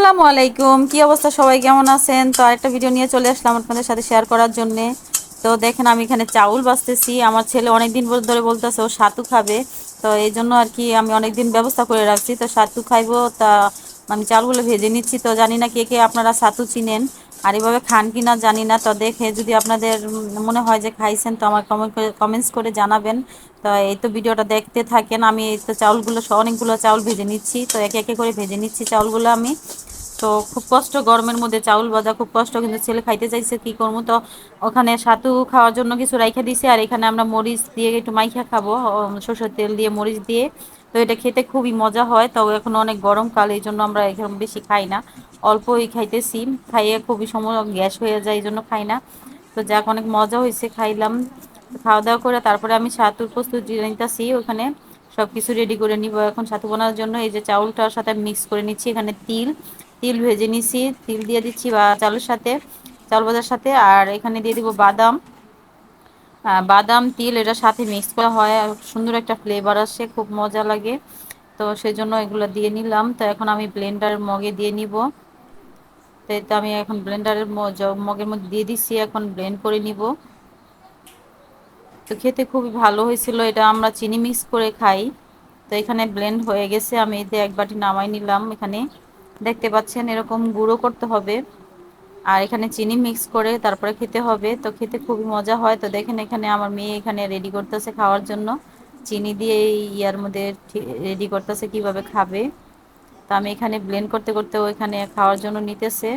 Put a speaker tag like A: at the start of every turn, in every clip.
A: আসসালামু আলাইকুম। কি অবস্থা? সবাই কেমন আছেন? তো আরেকটা ভিডিও নিয়ে চলে আসলাম আপনাদের সাথে শেয়ার করার জন্য। তো দেখেন, আমি এখানে চাউল বাঁচতেছি আমার ছেলে অনেক দিন ধরে বলতেছে, ও সাতু খাবে। তো এই জন্য আর কি আমি অনেক দিন ব্যবস্থা করে রাখছি। তো সাতু খাইবো, তা আমি চালগুলো ভেজে নিচ্ছি। তো জানি না কে কে আপনারা সাতু চিনেন। আর এভাবে খান কি না জানি না। তো দেখে যদি আপনাদের মনে হয় যে খাইছেন, তো আমার কমেন্ট করে কমেন্টস করে জানাবেন। তো এই তো ভিডিওটা দেখতে থাকেন। আমি এই তো চাউলগুলো অনেকগুলো চাউল ভেজে নিচ্ছি। তো একে একে করে ভেজে নিচ্ছি চাউলগুলো আমি। তো খুব কষ্ট, গরমের মধ্যে চাউল ভাজা খুব কষ্ট, কিন্তু ছেলে খাইতে চাইছে, কি করব? তো ওখানে সাতু খাওয়ার জন্য কিছু রাইখা দিছে, আর এখানে আমরা মরিচ দিয়ে একটু মাইখা খাব সরষের তেল দিয়ে মরিচ দিয়ে। তো এটা খেতে খুবই মজা হয়, তো এখন অনেক গরমকাল এই জন্য আমরা এখন বেশি খাই না। অল্পই খাইতেছি, খাইয়ে খুবই সময় গ্যাস হয়ে যায়, এই জন্য খাই না। তো যাক, অনেক মজা হয়েছে, খাইলাম। খাওয়া দাওয়া করে তারপরে আমি সাতুর প্রস্তুতি নিতেছি ওখানে। সব কিছু রেডি করে নিব এখন ছাতু বানানোর জন্য। এই যে চাউলটার সাথে মিক্স করে নিচ্ছি, এখানে তিল। তিল ভেজে নিছি, তিল দিয়ে দিচ্ছি বা চালের সাথে, চাল ভাজার সাথে, আর এখানে দিয়ে দিব বাদাম। বাদাম, তিল এটা সাথে মিক্স করা হয় সুন্দর একটা ফ্লেভার আসে, খুব মজা লাগে। তো সেই জন্য এগুলো দিয়ে নিলাম। তো এখন আমি ব্লেন্ডার মগে দিয়ে নিব। তো এটা আমি এখন ব্লেন্ডারের মগের মধ্যে দিয়ে দিচ্ছি এখন ব্লেন্ড করে নিব। তো খেতে খুবই ভালো হয়েছিল, এটা আমরা চিনি মিক্স করে খাই। তো এখানে ব্লেন্ড হয়ে গেছে, আমি এতে এক বাটি নামাই নিলাম এখানে। দেখতে পাচ্ছেন, এরকম গুঁড়ো করতে হবে। আর এখানে চিনি মিক্স করে তারপরে খেতে হবে। তো খেতে খুবই মজা হয়। তো দেখেন এখানে আমার মেয়ে এখানে রেডি করতেছে খাওয়ার জন্য। চিনি দিয়ে এই ইয়ার মধ্যে রেডি করতেছে কীভাবে খাবে। তো আমি এখানে ব্লেন্ড করতে করতে ওইখানে খাওয়ার জন্য নিতেছে।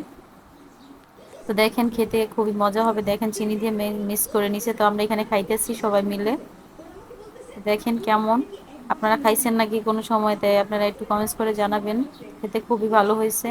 A: তো দেখেন খেতে খুবই মজা হবে। দেখেন চিনি দিয়ে মিক্স করে নিছে। তো আমরা এখানে খাইতেছি সবাই মিলে। দেখেন কেমন। আপনারা খাইছেন নাকি কোনো সময়তে আপনারা একটু কমেন্টস করে জানাবেন। খেতে খুবই ভালো হয়েছে।